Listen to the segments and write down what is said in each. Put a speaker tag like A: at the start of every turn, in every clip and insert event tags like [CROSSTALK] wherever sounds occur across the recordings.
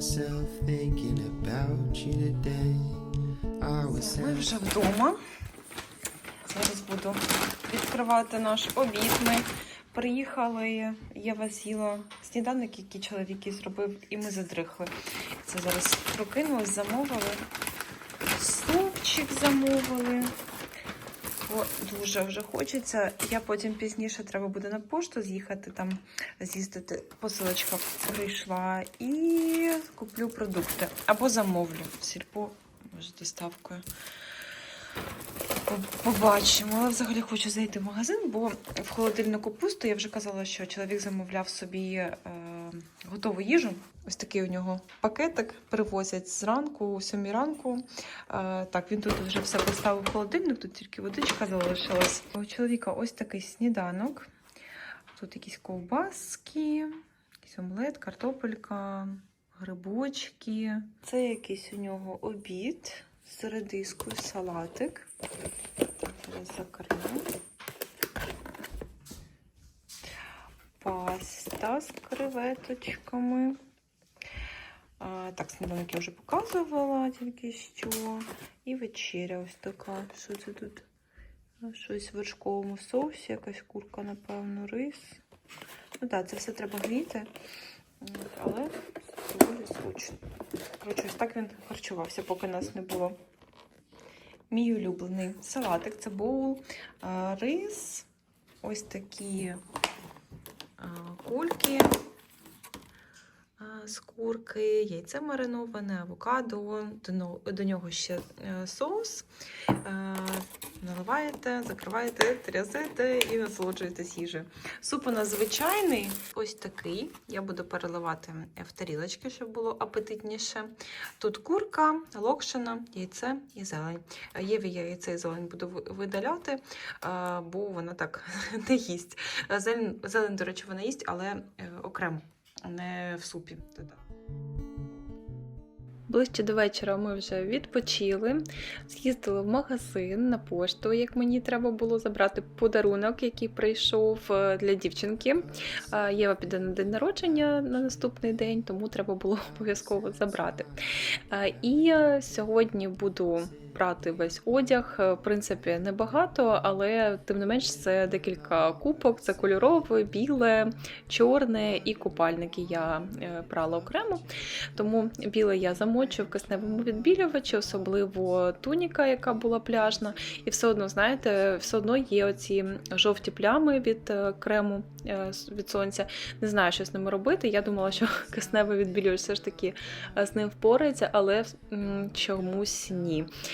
A: myself thinking about you today. I was
B: Ми вже вдома. Зараз буду відкривати наш обід. Ми приїхали, Єва з'їла сніданок, який чоловік зробив, і ми задрихли. Це зараз прокинулись, замовили. Супчик замовили. Бо дуже вже хочеться. Я потім пізніше треба буде на пошту з'їхати там, з'їздити. Посилочка прийшла і куплю продукти. Або замовлю сільпо, може, доставкою. Побачимо. Але взагалі хочу зайти в магазин, бо в холодильнику пусто. Я вже казала, що чоловік замовляв собі е, готову їжу. Ось такий у нього пакетик привозять зранку, о 7 ранку. Е, так, він тут вже все поставив в холодильник, тут тільки водичка залишилась. У чоловіка ось такий сніданок. Тут якісь ковбаски, якийсь омлет, картопелька, грибочки. Це якийсь у нього обід з редискою, салатик. Зараз закрию. Паста з креветочками. Так, сніданок я вже показувала тільки що. І вечеря ось така. Що це тут? Щось в вершковому соусі, якась курка, напевно, рис. Ну так, це все треба гріти, але доволі зручно. Коротше, ось так він харчувався, поки нас не було. Мій улюблений салатик це боул, рис, ось такі кульки з яйце мариноване, авокадо, до, нього ще е, соус. Е, Наливаєте, закриваєте, трясете і насолоджуєтесь їжею. Суп у нас звичайний, ось такий. Я буду переливати в тарілочки, щоб було апетитніше. Тут курка, локшина, яйце і зелень. Е, Єві я яйце і зелень буду видаляти, бо вона так [LAUGHS] не їсть. Зелень, зелень, до речі, вона їсть, але е, окремо, не в супі. додам. Ближче до вечора ми вже відпочили, з'їздили в магазин на пошту, як мені треба було забрати подарунок, який прийшов е, для дівчинки. Е, Єва піде на день народження на наступний день, тому треба було [LAUGHS] обов'язково забрати. Е, І сьогодні буду брати весь одяг. Е, В принципі, небагато, але тим не менш це декілька купок. Це кольорове, біле, чорне і купальники я е, брала окремо. Тому біле я замочу в кисневому відбілювачі, особливо туніка, яка була пляжна. І все одно, знаєте, все одно є оці жовті плями від е, крему від сонця. Не знаю, що з ними робити. Я думала, що [LAUGHS] кисневий відбілювач все ж таки з ним впорається, але чомусь ні.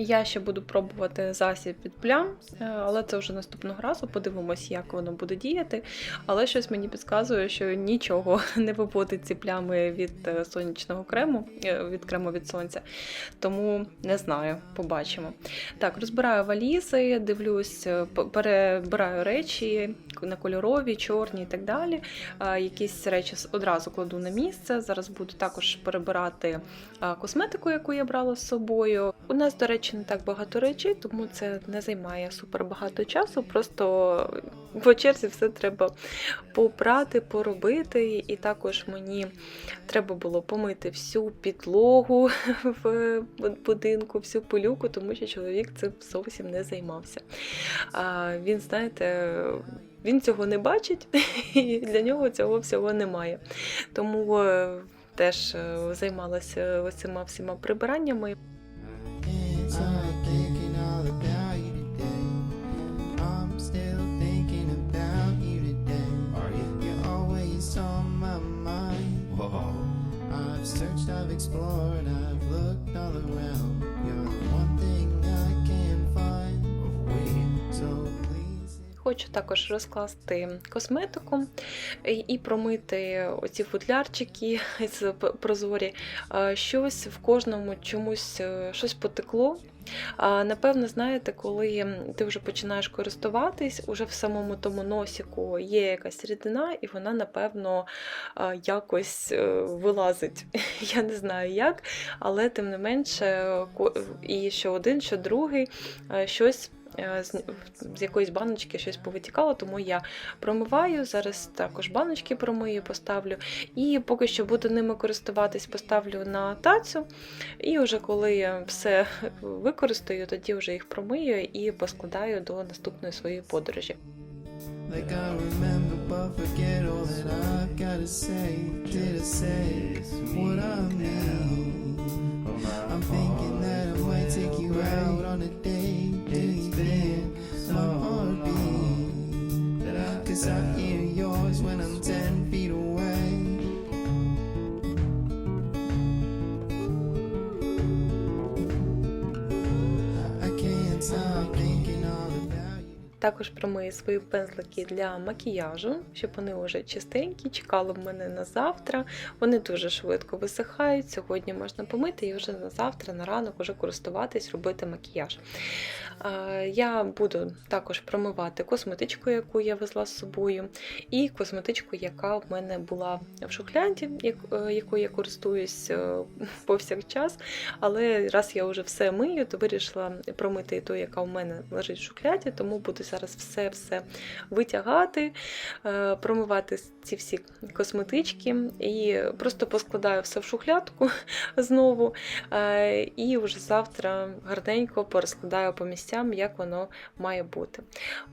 B: Я ще буду пробувати засіб від плям, е, але це вже наступного разу. Подивимось, як воно буде діяти. Але щось мені підказує, що нічого [LAUGHS] не виводить ці плями від е, сонячного крему, е, від крему від сонця. Тому не знаю, побачимо. Так, розбираю валізи, дивлюсь, перебираю речі на кольорові, чорні і так далі. Якісь речі одразу кладу на місце. Зараз буду також перебирати косметику, яку я брала з собою. У нас, до речі, не так багато речей, тому це не займає супер багато часу. Просто по черзі все треба попрати, поробити. І також мені треба було помити всю підлогу [LAUGHS] в будинку, всю пилюку, тому що чоловік цим зовсім не займався. Він, знаєте, він цього не бачить, [LAUGHS] і для нього цього всього немає. Тому е, теж е, займалася цими всіма прибираннями.
A: I've explored, I've looked all around.
B: Хочу також розкласти косметику і промити оці футлярчики з прозорі. Е, Щось в кожному чомусь е, щось потекло. Напевно, знаєте, коли ти вже починаєш користуватись, уже в самому тому носіку є якась рідина, і вона, напевно, якось е, вилазить. [LAUGHS] Я не знаю як, але тим не менше, і що один, що другий, щось з, з якоїсь баночки щось повитікало, тому я промиваю. Зараз також баночки промию, поставлю. І поки що буду ними користуватись, поставлю на тацю. І вже коли я все використаю, тоді вже їх промию і поскладаю до наступної своєї подорожі.
A: Like I?
B: Також промию свої пензлики для макіяжу, щоб вони вже чистенькі, чекали в мене на завтра. Вони дуже швидко висихають. Сьогодні можна помити і вже на завтра, на ранок уже користуватись, робити макіяж. Я буду також промивати косметичку, яку я везла з собою, і косметичку, яка в мене була в шухляді, е, якою я користуюсь е, повсякчас. Але раз я вже все мию, то вирішила промити ту, яка в мене лежить в шухляді, тому буду зараз все-все витягати, е, промивати ці всі косметички і просто поскладаю все в шухлядку [LAUGHS] знову. е, І вже завтра гарненько порозкладаю по місцям, як воно має бути.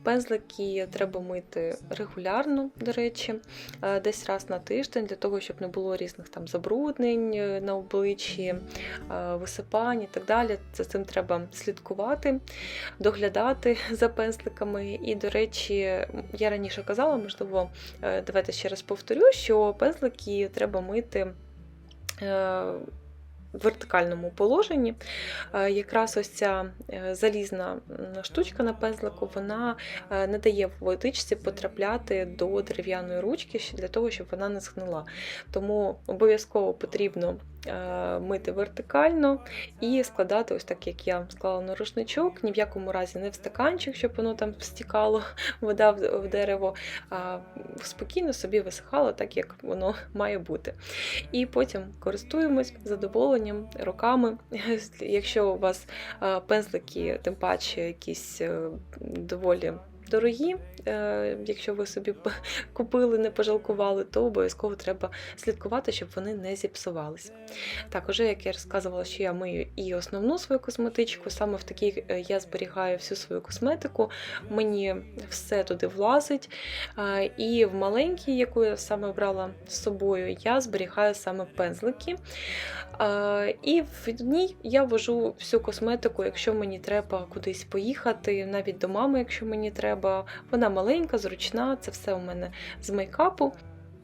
B: Пензлики треба мити регулярно, до речі, е, десь раз на тиждень, для того, щоб не було різних там забруднень на обличчі, висипань і так далі. За цим треба слідкувати, доглядати [LAUGHS] за пензликами. І, до речі, я раніше казала, можливо, е, давайте ще раз повторю, що пензлики треба мити. е, В вертикальному положенні. Е, Якраз ось ця залізна штучка на пензлику, вона не дає водичці потрапляти до дерев'яної ручки для того, щоб вона не згнила. Тому обов'язково потрібно мити вертикально і складати ось так, як я склала на рушничок, ні в якому разі не в стаканчик, щоб воно там стікало, [LAUGHS] вода в в дерево, а спокійно собі висихало так, як воно має бути. І потім користуємось задоволенням руками. [LAUGHS] Якщо у вас е, пензлики, тим паче якісь е, доволі дорогі, е, якщо ви собі [LAUGHS] купили, не пожалкували, то обов'язково треба слідкувати, щоб вони не зіпсувались. Так, уже як я розказувала, що я мию і основну свою косметичку, саме в такій е, я зберігаю всю свою косметику, мені все туди влазить. І в маленькій, яку я саме брала з собою, я зберігаю саме пензлики. І в ній я вожу всю косметику, якщо мені треба кудись поїхати, навіть до мами, якщо мені треба. Вона маленька, зручна, це все у мене з мейкапу.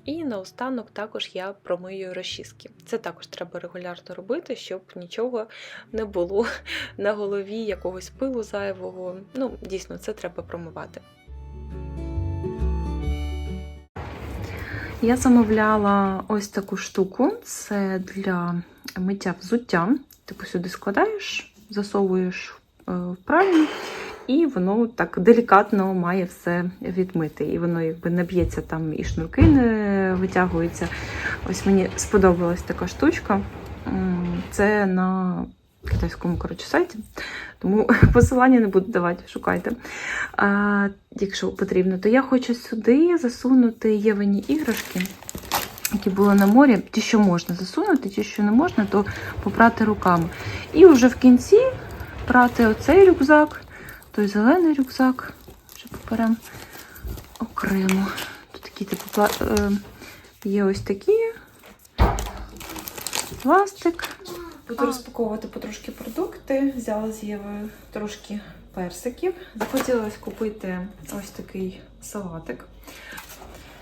B: І наостанок також я промию розчіски. Це також треба регулярно робити, щоб нічого не було [LAUGHS] на голові, якогось пилу зайвого. Ну, дійсно, це треба промивати. Я замовляла ось таку штуку. Це для миття взуття. Типу сюди складаєш, засовуєш е, в пральню, і воно так делікатно має все відмити. І воно якби не б'ється там, і шнурки не витягуються. Ось мені сподобалась така штучка. Це на китайському коротше, сайті, тому [LAUGHS] посилання не буду давати, шукайте. А, якщо потрібно, то я хочу сюди засунути євені іграшки, які були на морі. Ті, що можна засунути, ті, що не можна, то попрати руками. І вже в кінці прати оцей рюкзак, той зелений рюкзак, вже поперем окремо. Тут такі типу пла- е, є ось такі пластик. Буду розпаковувати потрошки продукти. Взяла з Євою трошки персиків. Захотілося купити ось такий салатик.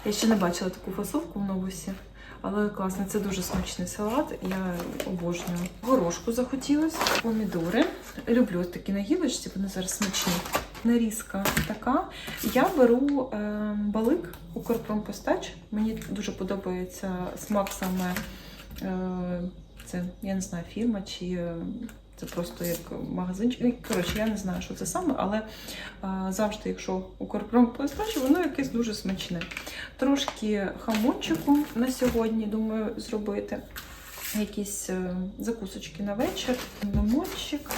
B: Я ще не бачила таку фасовку в новусі, але класно, це дуже смачний салат. Я обожнюю. Горошку захотілося, помідори. Люблю такі на гілочці, вони зараз смачні. Нарізка така. Я беру е, балик Укрпромпостач. Мені дуже подобається смак саме. Е, це я не знаю, фірма чи е, це просто як магазинчик. Ну, Коротше, я не знаю, що це саме, але а, завжди, якщо Укрпром постачі, воно якесь дуже смачне. Трошки хамончику на сьогодні, думаю, зробити. Якісь е, закусочки на вечір, лимончик.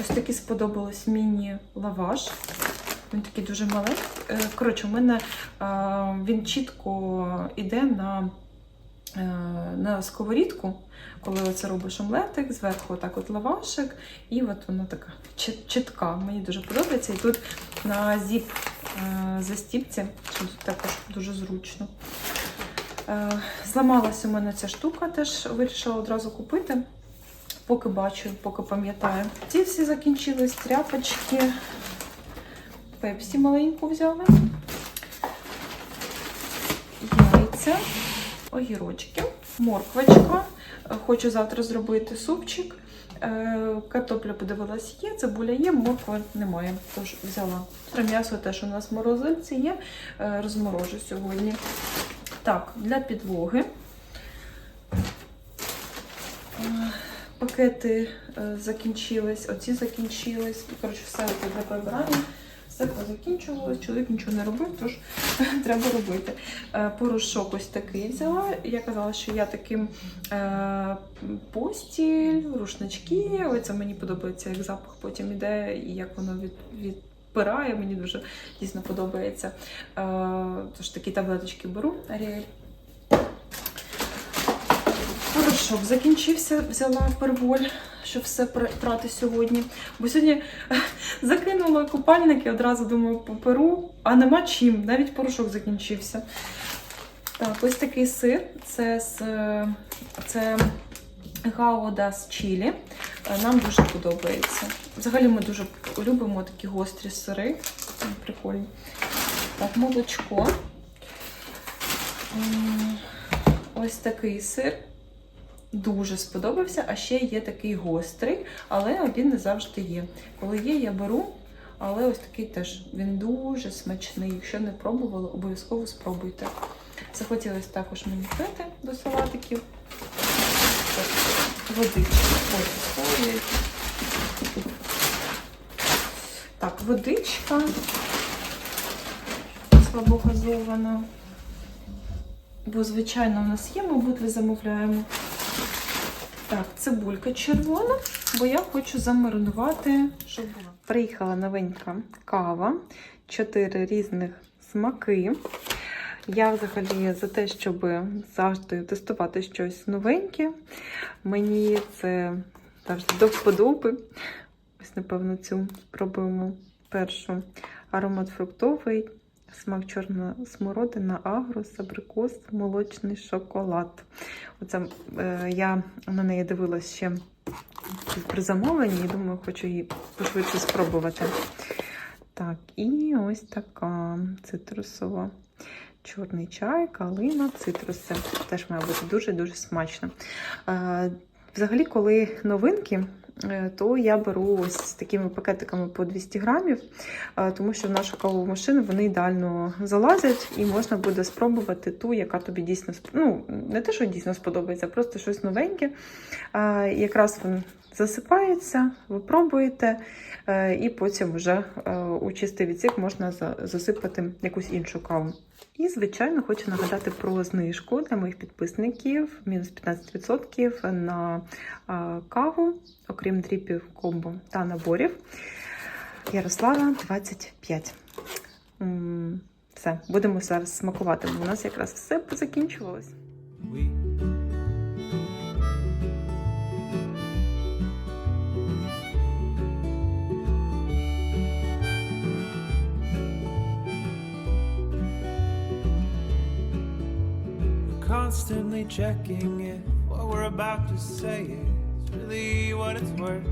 B: Ось такий сподобалось міні-лаваш. Він такий дуже маленький. Е, Коротше, у мене він чітко йде на, на сковорідку, коли оце робиш омлетик, зверху отак от лавашик, і от вона така чітка. Мені дуже подобається. І тут на зіп е, застіпці, що тут також дуже зручно. Е, Зламалася у мене ця штука, теж вирішила одразу купити. Поки бачу, поки пам'ятаю. Ці всі закінчились тряпочки. Пепсі маленьку взяли. Яйця, огірочки, морквочка. Е, Хочу завтра зробити супчик. Е, Картопля подивилась є, цибуля є, морква немає. Тож взяла. М'ясо теж у нас в морозильці є. Е, Розморожу сьогодні. Так, для підлоги. Пакети закінчились, оці закінчились. Коротше, все це для прибирання. Все позакінчувалось, чоловік нічого не робив, тож [LAUGHS] треба робити. Е, Порошок ось такий взяла. Я казала, що я таким е, постіль, рушнички. Оце мені подобається, як запах потім іде і як воно від, відпирає. Мені дуже дійсно подобається. Е, тож такі таблеточки беру. Аріель. Порошок закінчився, взяла перволь, щоб все прати сьогодні. Бо сьогодні [LAUGHS] закинула купальники, одразу думаю, поперу, а нема чим, навіть порошок закінчився. Так, ось такий сир. Це з це гауда з чилі. Е, Нам дуже подобається. Взагалі ми дуже любимо такі гострі сири. Прикольні. Так, молочко. Ось такий сир. Дуже сподобався, а ще є такий гострий, але він не завжди є. Коли є, я беру, але ось такий теж він дуже смачний. Якщо не пробували, обов'язково спробуйте. Захотілося також мені пити до салатиків. Ой, ой. Так, водичка слабогазована. Бо, звичайно, у нас є, мабуть, ви замовляємо. Так, цибулька червона, бо я хочу замаринувати, щоб була. Приїхала новенька кава, чотири різних смаки. Я взагалі за те, щоб завжди тестувати щось новеньке. Мені це завжди до вподоби. Ось, напевно, цю спробуємо першу. Аромат фруктовий, смак чорна смородина, агрос, абрикос, молочний шоколад. Оце е, я на неї дивилась ще при замовленні і думаю, хочу її пошвидше спробувати. Так, і ось така цитрусова. Чорний чай, калина, цитруси. Теж має бути дуже-дуже смачно. Е, Взагалі, коли новинки, то я беру ось з такими пакетиками по 200 грамів, е, тому що в нашу кавову машину вони ідеально залазять, і можна буде спробувати ту, яка тобі дійсно ну, не те, що дійсно сподобається, а просто щось новеньке. Е, Якраз засипається, ви пробуєте, е, і потім вже е, у чистий відсік можна засипати якусь іншу каву. І, звичайно, хочу нагадати про знижку для моїх підписників: мінус 15% на каву, окрім дріпів, комбо та наборів. Ярослава 25. М, Все, будемо зараз смакувати, бо у нас якраз все позакінчувалось.
A: Constantly checking if what we're about to say is really what it's worth.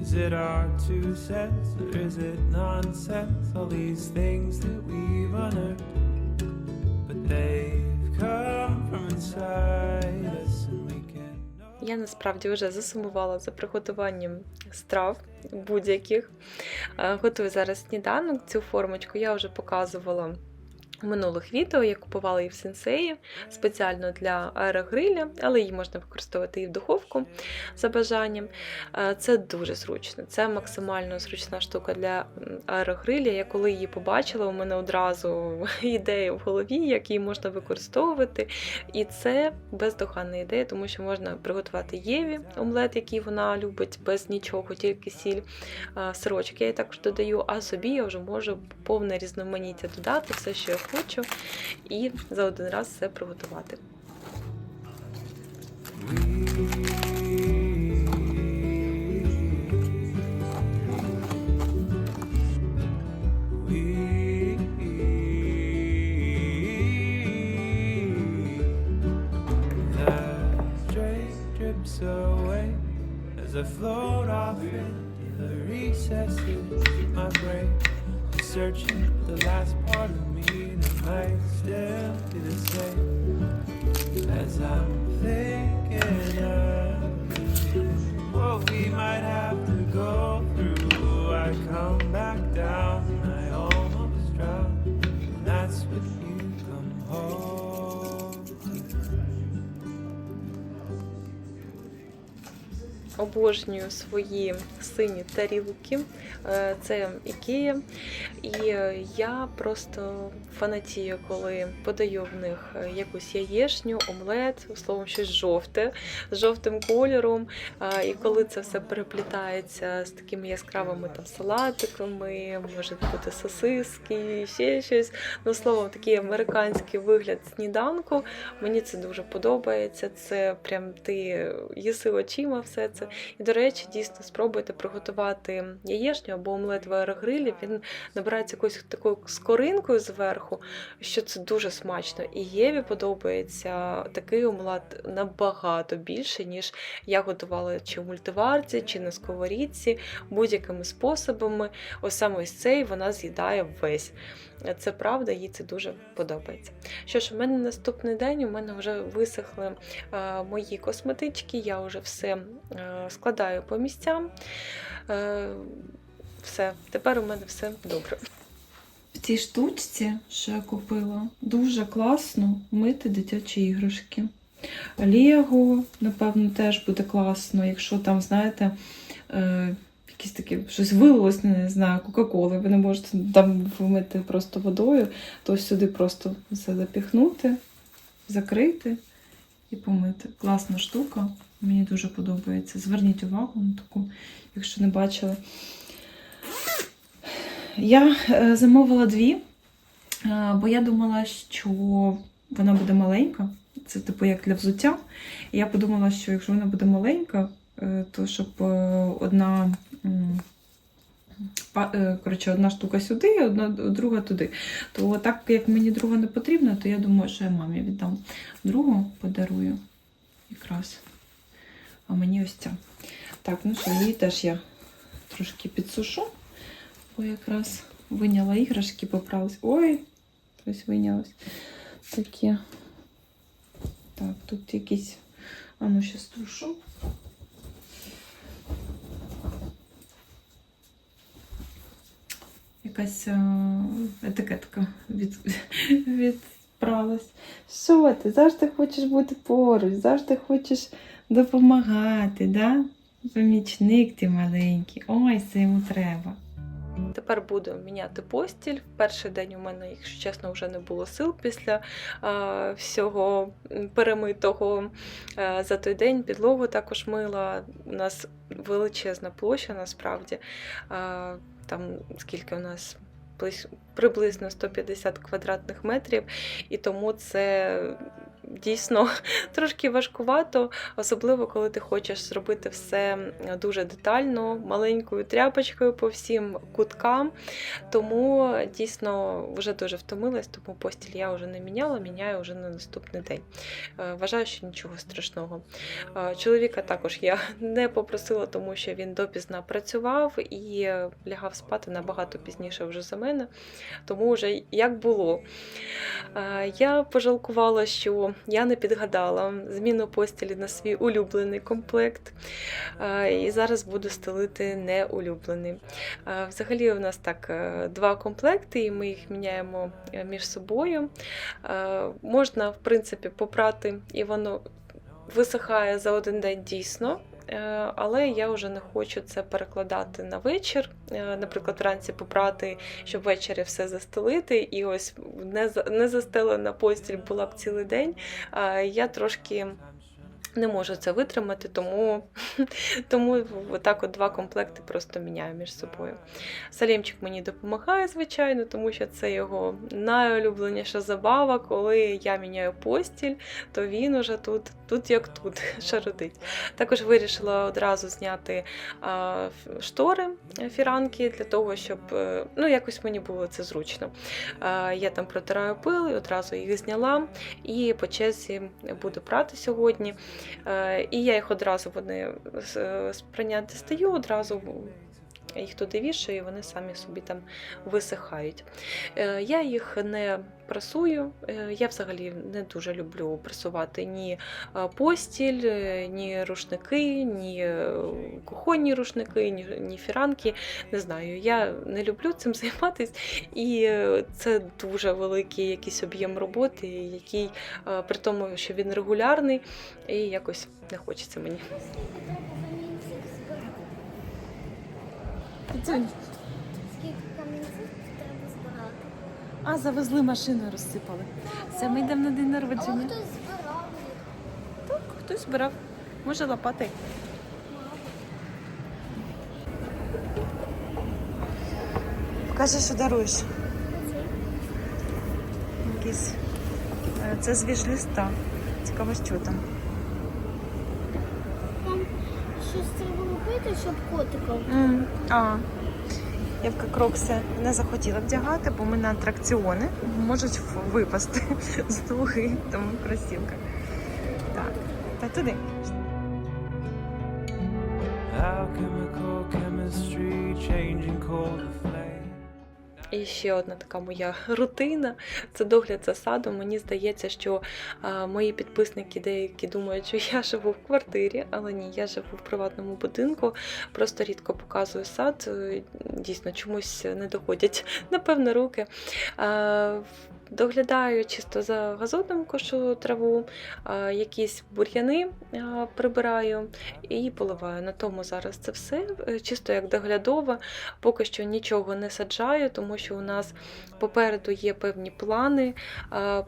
A: Is it our two cents or is it nonsense? All these things that we've unearthed, but they've come from inside us and we can't.
B: Я насправді вже засумувала за приготуванням страв будь-яких. Е, Готую зараз сніданок. Цю формочку я вже показувала минулих відео. Я купувала її в сенсеї спеціально для аерогриля, але її можна використовувати і в духовку за бажанням. Е, Це дуже зручно. Це максимально зручна штука для аерогриля. Я коли її побачила, у мене одразу [LAUGHS] ідея в голові, як її можна використовувати. І це бездоганна ідея, тому що можна приготувати Єві омлет, який вона любить, без нічого, тільки сіль, а, сирочок. Я їй також додаю, а собі я вже можу повне різноманіття додати, все, що я хочу, і за один раз все приготувати.
A: Away as I float off into the recesses of my brain. Searching the last part of me the same as I'm
B: Обожнюю свої сині тарілки. Е, Це Ікея. І е, я просто фанатію, коли подаю в них е, якусь яєшню, омлет, словом, щось жовте з жовтим кольором. І коли це все переплітається з такими яскравими там салатиками, може бути сосиски, ще щось. Ну, словом, такий американський вигляд сніданку. Мені це дуже подобається. Це прям ти їси очима все це. І, до речі, дійсно спробуйте приготувати яєшню або омлет в аерогрилі. Він набирається якоюсь такою скоринкою зверху, що це дуже смачно. І Єві подобається такий омлет набагато більше, ніж я готувала чи в мультиварці, чи на сковорідці, будь-якими способами. Ось саме ось цей вона з'їдає весь. Це правда, їй це дуже подобається. Що ж, у мене наступний день у мене вже висохли е, мої косметички, я вже все е, складаю по місцям. Е, все, тепер у мене все добре.
C: В цій штучці, що я купила, дуже класно мити дитячі іграшки. Лего, напевно, теж буде класно, якщо там, знаєте, якісь такі щось вилилось, не знаю, Кока-Коли, ви не можете там вмити просто водою, то сюди просто все запіхнути, закрити і помити. Класна штука, мені дуже подобається. Зверніть увагу на таку, якщо не бачили. Я е, замовила дві, е, бо я думала, що вона буде маленька. Це типу як для взуття. І я подумала, що якщо вона буде маленька, е, то щоб одна, коротше, одна штука сюди, одна друга туди. То так як мені друга не потрібна, то я думаю, що я мамі віддам другу подарую якраз. А мені ось ця. Так, ну що, її теж я трошки підсушу. Бо якраз виняла іграшки, поправилась. Ой, щось винялось. Таке. Так, тут якісь. А ну ще струшу. Якась е, етикетка від, відправилась. Що ти? Завжди хочеш бути поруч, завжди хочеш допомагати, да? Помічник ти маленький. Ой, це йому треба.
B: Тепер буду міняти постіль. Перший день у мене, якщо чесно, вже не було сил після а, всього перемитого. А, за той день підлогу також мила. У нас величезна площа насправді. А, там скільки у нас приблизно 150 квадратних метрів, і тому це. Дійсно [LAUGHS] трошки важкувато, особливо коли ти хочеш зробити все дуже детально, маленькою тряпочкою по всім куткам. Тому дійсно вже дуже втомилась, тому постіль я вже не міняла, міняю вже на наступний день. Е, Вважаю, що нічого страшного. Е, Чоловіка також я [LAUGHS] не попросила, тому що він допізна працював і лягав спати набагато пізніше вже за мене. Тому вже як було. Е, Я пожалкувала, що я не підгадала зміну постілі на свій улюблений комплект. І зараз буду стелити неулюблений. Взагалі, у нас так е, два комплекти, і ми їх міняємо е, між собою. Можна, в принципі, попрати, і воно висихає за один день дійсно. Е, Але я вже не хочу це перекладати на вечір. Е, Наприклад, вранці попрати, щоб ввечері все застелити, і ось не, за- не застелена постіль була б цілий день. Я трошки не можу це витримати, тому, [LAUGHS] тому отак от два комплекти просто міняю між собою. Салімчик мені допомагає, звичайно, тому що це його найулюбленіша забава. Коли я міняю постіль, то він уже тут, тут як тут, [LAUGHS] шародить. Також вирішила одразу зняти а, штори е, фіранки для того, щоб е, ну, якось мені було це зручно. А, я там протираю пил і одразу їх зняла, і по черзі буду прати сьогодні. Е, І я їх одразу вони з стаю одразу. Їх туди вішаю, і вони самі собі там висихають. Е, Я їх не прасую. Е, Я взагалі не дуже люблю прасувати ні е, постіль, ні рушники, ні кухонні рушники, ні, ні фіранки. Не знаю, я не люблю цим [LAUGHS] займатися, і це дуже великий якийсь об'єм роботи, який при тому, що він регулярний, і якось не хочеться мені.
D: Скільки камінців треба збирати?
B: А, завезли машину, розсипали. Це ми йдемо на день народження.
D: хтось збирав їх.
B: Так, Хтось збирав. Може лопати. Покажи, що даруєш. Якісь. е, Це звіж листа. Цікаво, що. Там
D: щось робити, щоб котиком.
B: А. Євка Крокси не захотіла вдягати, бо ми на атракціони можуть випасти [LAUGHS] з ноги, тому кросівка. Так, та туди.
E: Alchemical chemistry changing cold flame.
B: І ще одна така моя рутина це догляд за садом. Мені здається, що мої підписники деякі думають, що я живу в квартирі, але ні, я живу в приватному будинку. Просто рідко показую сад. Е, Дійсно, чомусь не доходять, [LAUGHS] напевно, руки. Доглядаю чисто за газоном кошу траву, якісь бур'яни прибираю і поливаю. На тому зараз це все. Е, Чисто як доглядова. Поки що нічого не саджаю, тому що у нас попереду є певні плани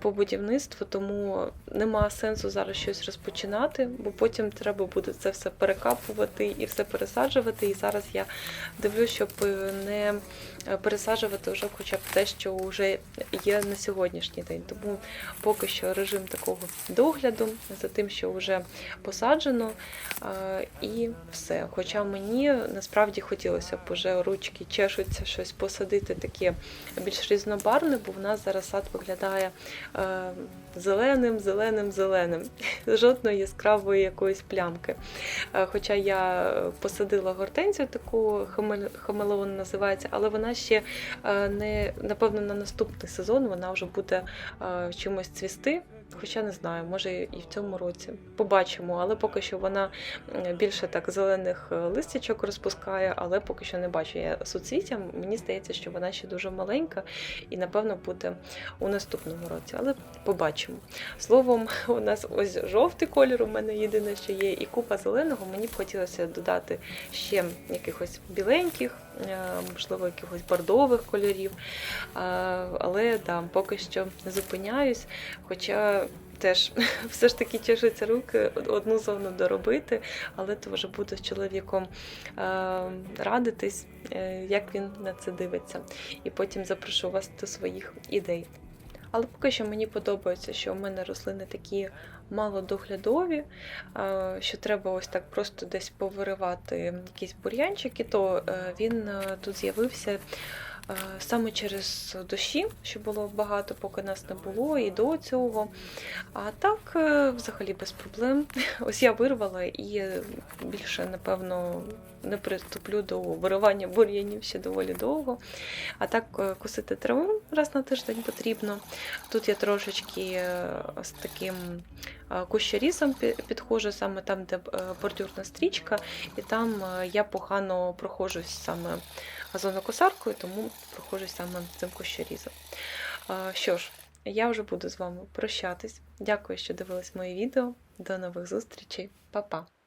B: по будівництву, тому нема сенсу зараз щось розпочинати, бо потім треба буде це все перекапувати і все пересаджувати. І зараз я дивлюсь, щоб е, не пересаджувати вже хоча б те, що вже є на сьогоднішній день. Тому поки що режим такого догляду за тим, що вже посаджено, е, і все. Хоча мені насправді хотілося б уже ручки чешуться щось посадити таке більш різнобарвне, бо в нас зараз сад виглядає е, зеленим, зеленим, зеленим. [LAUGHS] Жодної яскравої якоїсь плямки. Е, Хоча я посадила гортензію, таку хамелеон називається, але вона ще е, не напевно на наступний сезон вона вже буде е, чимось цвісти. Хоча не знаю, може і в цьому році побачимо, але поки що вона більше так зелених е, листячок розпускає, але поки що не бачу я суцвіття. Мені здається, що вона ще дуже маленька і напевно буде у наступному році. Але побачимо. Словом, у нас ось жовтий колір. У мене єдине, що є, і купа зеленого. Мені б хотілося додати ще якихось біленьких, можливо, якихось бордових кольорів. Але да, поки що не зупиняюсь. Хоча теж [LAUGHS] все ж таки чешуться руки одну зону доробити, але то вже буду з чоловіком е, радитись, е, як він на це дивиться. І потім запрошу вас до своїх ідей. Але поки що мені подобається, що у мене рослини такі малодоглядові, доглядові, що треба ось так просто десь повиривати якісь бур'янчики, то е, він е, тут з'явився саме через дощі, що було багато, поки нас не було, і до цього. А так, е, взагалі без проблем. [LAUGHS] Ось я вирвала і більше, напевно, не приступлю до виривання бур'янів ще доволі довго. А так е, косити траву раз на тиждень потрібно. Тут я трошечки е, з таким е, кущорізом підходжу, саме там, де е, бордюрна стрічка, і там е, я погано проходжусь саме газонокосаркою, тому проходжусь саме цим кущорізом. Е, Що ж, я вже буду з вами прощатись. Дякую, що дивились моє відео. До нових зустрічей. Па-па!